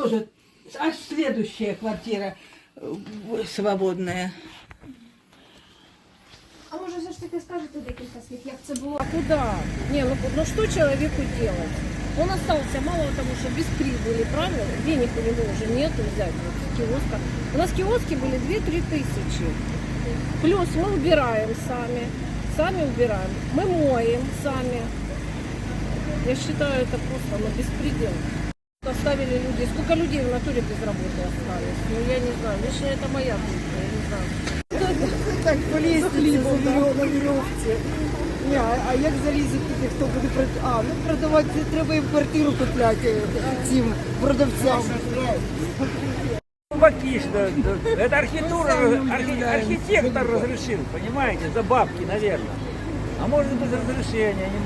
тоже аж следующая квартира э, свободная. А може все ж таки скажете декілька слів, як це було? А куда? Не, ну, ну что человеку делать? Он остался мало того, что без прибыли, правильно? Денег у него уже нету взять вот, с киоска. У нас киоски были 2-3 тысячи. Плюс мы убираем сами. Сами убираем. Мы моем сами. Я считаю, это просто ну, беспредел Оставили людей. Сколько людей в натуре без работы остались? Ну, я не знаю. Лично это моя кухня, я не знаю. Так полізти на вірьовці. Ні, а, а як залізуть туди, хто буде продавати? А, ну продавати це треба їм квартиру купляти цим продавцям. Баки, что это архитектура, архи- архитектор разрешил, понимаете, за бабки, наверное. А может быть разрешение, а не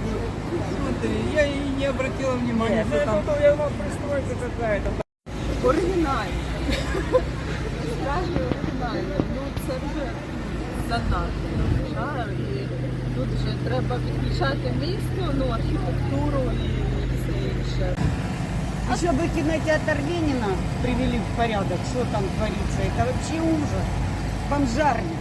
архитектура. Я и не обратила внимания, Нет, ну что там это, то, я думал, пристройка какая-то. Оригінально. Справді оригінально. Ну це вже занадто. я вважаю. І тут вже треба відключати місто, ну, архітектуру і все інше. Еще бы кинотеатр Ленина привели в порядок, что там творится. Это вообще ужас. Бомжарня.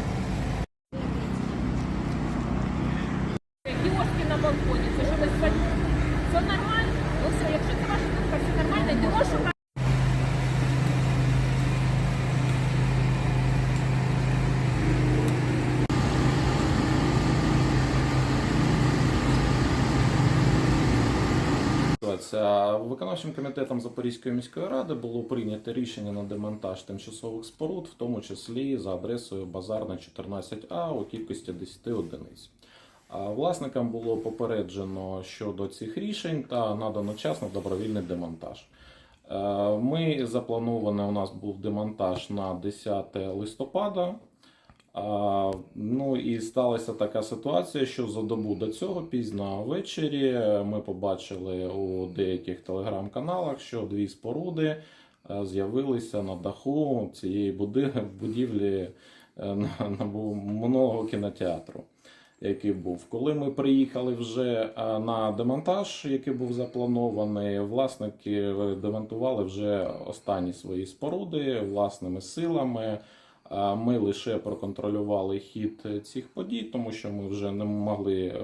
На балконі, це що ви? Все нормально? Ну все, якщо це ваша думка, все нормально, йдемо шукати. Виконавчим комітетом Запорізької міської ради було прийнято рішення на демонтаж тимчасових споруд, в тому числі за адресою Базарна 14А у кількості 10 одиниць. Власникам було попереджено щодо цих рішень та надано час добровільний демонтаж. Е, Ми запланований у нас був демонтаж на 10 листопада. Ну і сталася така ситуація, що за добу до цього, пізно ввечері, ми побачили у деяких телеграм-каналах, що дві споруди е, з'явилися на даху цієї будівлі е, минулого кінотеатру, який був. Коли ми приїхали вже е, на демонтаж, який був запланований, власники е, демонтували вже останні свої споруди власними силами. Ми лише проконтролювали хід цих подій, тому що ми вже не могли е,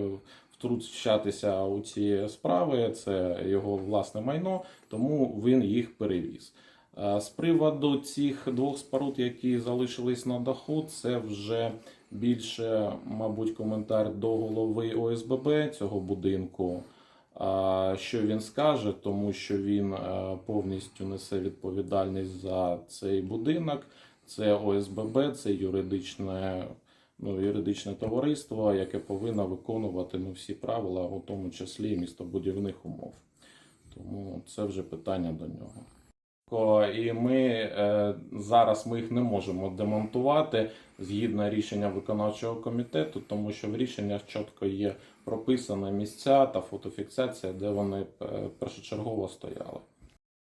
втручатися у ці справи. Це його власне майно, тому він їх перевіз. А З приводу цих двох споруд, які залишились на даху, це вже більше, мабуть, коментар до голови ОСББ цього будинку. А, Що він скаже, тому що він е, повністю несе відповідальність за цей будинок. Це ОСББ, це юридичне, ну, юридичне товариство, яке повинно виконувати ну, всі правила, у тому числі містобудівних умов. Тому це вже питання до нього. І ми е, зараз ми їх не можемо демонтувати згідно рішення виконавчого комітету, тому що в рішеннях чітко є прописані місця та фотофіксація, де вони е, першочергово стояли.